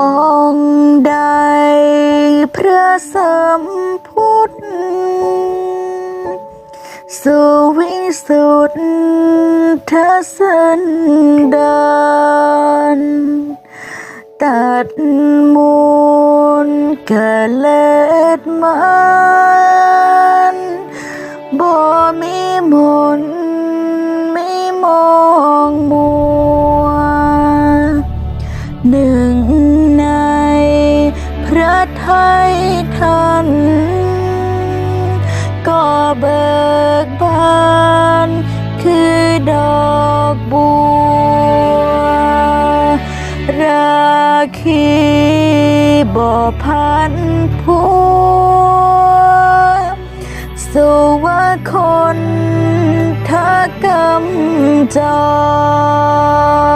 องค์ใดพระสัมพุทธสุวิสุทธสันดานตัดมูลกะเล็ดมันบ่มีมน ในพระไทยท่านก็เบิกบานคือดอกบัว ราคีบ่อพันผัวสุวาคนทกำจรอ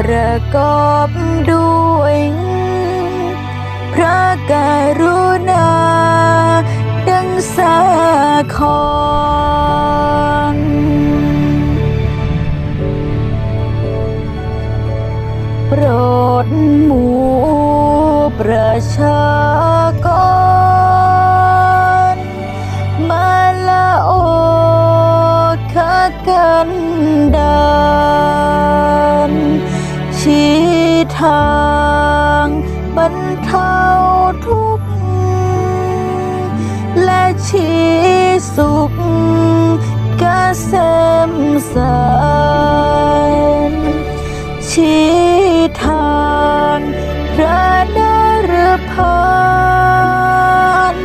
ประกอบด้วยพระกรุณา ดังสาครโปรดหมู่ประชา ชี้ทางบรรเทาทุกข์และชี้สุขเกษมสารชี้ทางพระนรพาน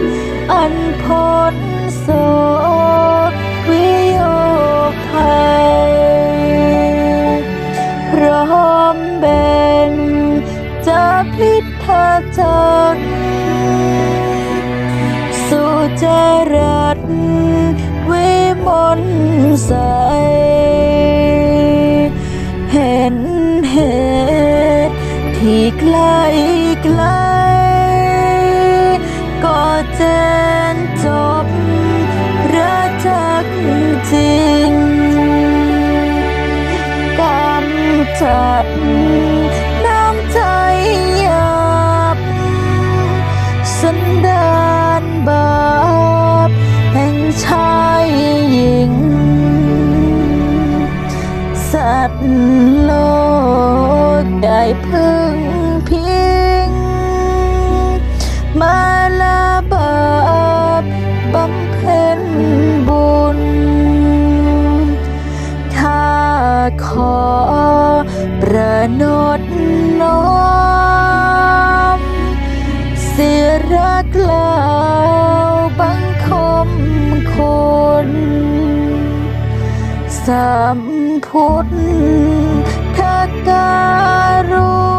อันาจักรสุจรัตวิมลใส เห็นเหตุที่ไกลไกล ก็แจ้งจบรักจักจริงกำจัด สัตว์โลกได้พึ่งพิง มาลาบาปบำเพ็ญบุญข้าขอประนดน้อมเสียรักลา สัมพุทธการู้